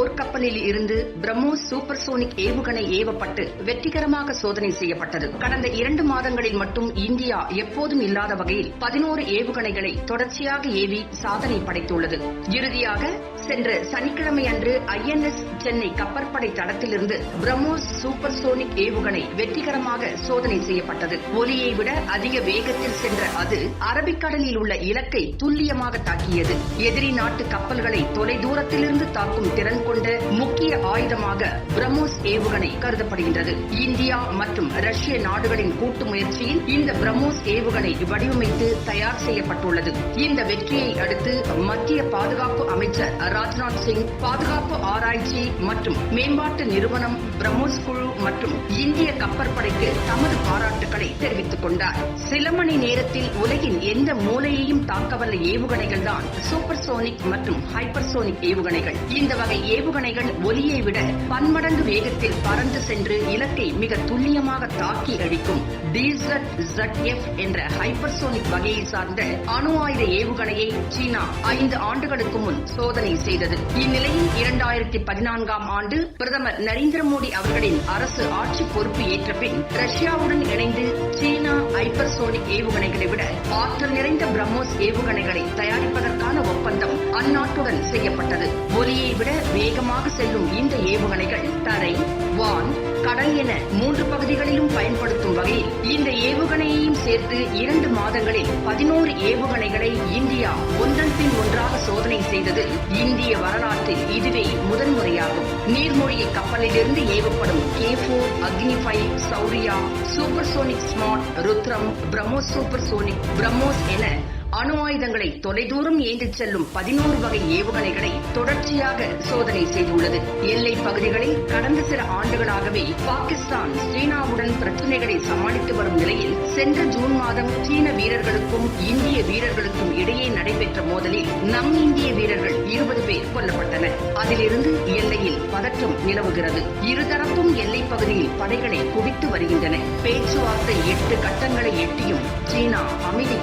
போர்க்கப்பலில் இருந்து BrahMos super sonic ஏவுகணை ஏவப்பட்டு வெற்றிகரமாக சோதனை செய்யப்பட்டது. கடந்த இரண்டு மாதங்களில் மட்டும் இந்தியா எப்போதும் இல்லாத வகையில் பதினோரு ஏவுகணைகளை தொடர்ச்சியாக ஏவி சாதனை படைத்துள்ளது. இறுதியாக சென்ற சனிக்கிழமை அன்று ஐஎன்எஸ் சென்னை கப்பற்படை தடத்திலிருந்து பிரம்மோஸ் சூப்பர் சோனிக் ஏவுகணை வெற்றிகரமாக சோதனை செய்யப்பட்டது. ஒலியை விட அதிக வேகத்தில் சென்ற அது அரபிக்கடலில் உள்ள இலக்கை துல்லியமாக தாக்கியது. எதிரி நாட்டு கப்பல்களை தொலைதூரத்திலிருந்து தாக்கும் திறன் கொண்ட முக்கிய ஆயுதமாக பிரம்மோஸ் ஏவுகணை கருதப்படுகின்றது. இந்தியா மற்றும் ரஷ்ய நாடுகளின் கூட்டு முயற்சியில் இந்த பிரம்மோஸ் ஏவுகணை வடிவமைத்து தயார் செய்யப்பட்டுள்ளது. இந்த வெற்றியை அடுத்து மத்திய பாதுகாப்பு அமைச்சர் ராஜ்நாத் சிங் பாதுகாப்பு ஆராய்ச்சி மற்றும் மேம்பாட்டு நிறுவனம் பிரம்மோஸ் குழு மற்றும் இந்திய கப்பற்படைக்கு தமது பாராட்டுகளை தெரிவித்துக் கொண்டார். சில மணி நேரத்தில் உலகின் எந்த மூலையையும் தாக்கவல்ல ஏவுகணைகள் தான் சூப்பர்சோனிக் மற்றும் ஹைப்பர்சோனிக் ஏவுகணைகள். இந்த வகை ஏவுகணைகள் ஒலியை விட பன்மடங்கு வேகத்தில் பறந்து சென்று இலக்கை மிக துல்லியமாக தாக்கி அழிக்கும் டிசட் ஜட் எஃப் என்ற ஹைப்பர்சோனிக் வகையை சார்ந்த அணு ஆயுத ஏவுகணையை சீனா ஐந்து ஆண்டுகளுக்கு முன் சோதனை செய்தது. இந்நிலையில் இரண்டாயிரத்தி பதினான்காம் ஆண்டு பிரதமர் நரேந்திர மோடி அவர்களின் அரசு ஆட்சி பொறுப்பு ஏற்ற பின் ரஷ்யாவுடன் இணைந்து சீனா ஹைப்பர்சோனிக் ஏவுகணைகளை விட ஆற்றல் நிறைந்த பிரம்மோஸ் ஏவுகணைகளை தயாரிப்பதற்கான ஒப்பந்தம் அந்நாட்டுடன் செய்யப்பட்டது. ஒலியை விட வேகமாக செல்லும் இந்த ஏவுகணைகள் தரை வான் கடல் என மூன்று பகுதிகளிலும் பயன்படுத்தும் வகையில் இந்த ஏவுகணையையும் சேர்த்து இரண்டு மாதங்களில் பதினோரு ஏவுகணைகளை இந்தியா ஒன்றன் பின் ஒன்றாக சோதனை செய்தது இந்திய வரலாற்றில் இதுவே முதன்முறையாகும். நீர்மூழ்கி கப்பலிலிருந்து ஏவப்படும் K four Agni five Shaurya supersonic smart Rudram BrahMos supersonic BrahMos என அணு ஆயுதங்களை தொலைதூரம் ஏந்திச் செல்லும் பதினோரு வகை ஏவுகணைகளை தொடர்ச்சியாக சோதனை செய்துள்ளது. எல்லை பகுதிகளில் கடந்த சில ஆண்டுகளாகவே பாகிஸ்தான் சீனாவுடன் பிரச்சினைகளை சமாளித்து வரும் நிலையில் சென்ற ஜூன் மாதம் சீன வீரர்களுக்கும் இந்திய வீரர்களுக்கும் இடையே நடைபெற்ற மோதலில் நம் இந்திய வீரர்கள் இருபது பேர் கொல்லப்பட்டனர். அதிலிருந்து எல்லையில் பதற்றம் நிலவுகிறது. இருதரப்பும் எல்லை பகுதியில் படைகளை குவித்து வருகின்றன. பேச்சுவார்த்தை எட்டு கட்டங்களை எட்டியும் சீனா அமைதி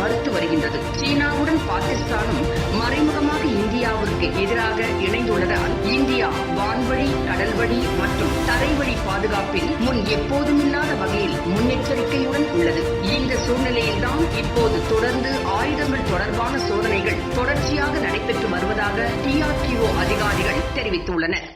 மறுத்து வருகின்றது. சீனாவுடன் பாகிஸ்தானும் மறைமுகமாக இந்தியாவிற்கு எதிராக இணைந்துள்ளதால் இந்தியா வான்வழி கடல்வழி மற்றும் தரைவழி பாதுகாப்பில் முன் எப்போதுமில்லாத வகையில் முன்னெச்சரிக்கையுடன் உள்ளது. இந்த சூழ்நிலையில்தான் இப்போது தொடர்ந்து ஆயுதங்கள் தொடர்பான சோதனைகள் தொடர்ச்சியாக நடைபெற்று வருவதாக டிஆர்டிஓ அதிகாரிகள் தெரிவித்துள்ளனர்.